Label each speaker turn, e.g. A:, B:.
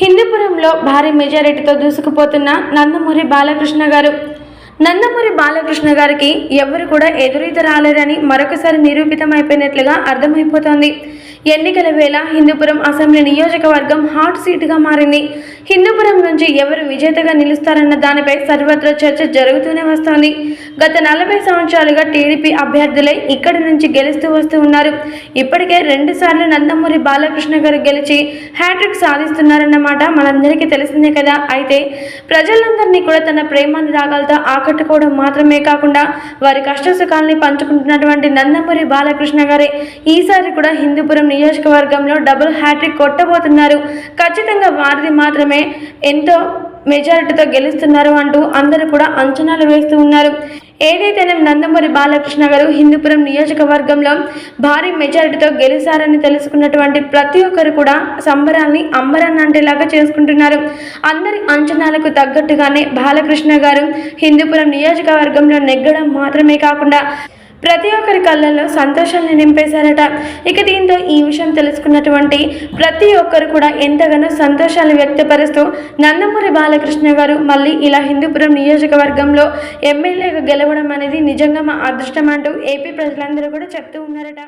A: హిందూపురంలో భారీ మెజారిటీతో దూసుకుపోతున్న నందమూరి బాలకృష్ణ గారు. నందమూరి బాలకృష్ణ గారికి ఎవరు కూడా ఎదురీత రాలేరని మరొకసారి నిరూపితమైపోయినట్లుగా అర్థమైపోతోంది. ఎన్నికల వేళ హిందూపురం అసెంబ్లీ నియోజకవర్గం హాట్ సీటుగా మారింది. హిందూపురం నుంచి ఎవరు విజేతగా నిలుస్తారన్న దానిపై సర్వత్రా చర్చ జరుగుతూనే వస్తోంది. గత నలభై సంవత్సరాలుగా టీడీపీ అభ్యర్థులే ఇక్కడి నుంచి గెలుస్తూ వస్తూ ఉన్నారు. ఇప్పటికే రెండుసార్లు నందమూరి బాలకృష్ణ గారు గెలిచి హ్యాట్రిక్ సాధిస్తున్నారన్నమాట మనందరికీ తెలిసిందే కదా. అయితే ప్రజలందరినీ కూడా తన ప్రేమానురాగాలతో ఆకట్టుకోవడం మాత్రమే కాకుండా వారి కష్టసుఖాలని పంచుకుంటున్నటువంటి నందమూరి బాలకృష్ణ గారే ఈసారి కూడా హిందూపురం నియోజకవర్గంలో డబుల్ హ్యాట్రిక్ కొట్టబోతున్నారు. ఖచ్చితంగా వారిది మాత్రమే ఎంతో మెజారిటీతో గెలుస్తున్నారు అంటూ అందరూ కూడా అంచనాలు వేస్తూ ఉన్నారు. ఏదైతేనే నందమూరి బాలకృష్ణ గారు హిందూపురం నియోజకవర్గంలో భారీ మెజారిటీతో గెలిచారని తెలుసుకున్నటువంటి ప్రతి ఒక్కరు కూడా సంబరాల్ని అంబరాన్నంటేలాగా చేసుకుంటున్నారు. అందరి అంచనాలకు తగ్గట్టుగానే బాలకృష్ణ గారు హిందూపురం నియోజకవర్గంలో నెగ్గడం మాత్రమే కాకుండా ప్రతి ఒక్కరి కళ్ళల్లో సంతోషాన్ని నింపేశారట. ఇక దీంతో ఈ విషయం తెలుసుకున్నటువంటి ప్రతి ఒక్కరు కూడా ఎంతగానో సంతోషాలు వ్యక్తపరుస్తూ నందమూరి బాలకృష్ణ గారు మళ్ళీ ఇలా హిందూపురం నియోజకవర్గంలో ఎమ్మెల్యేగా గెలవడం అనేది నిజంగా మా అదృష్టం అంటూ ఏపీ ప్రజలందరూ కూడా చెప్తూ ఉన్నారట.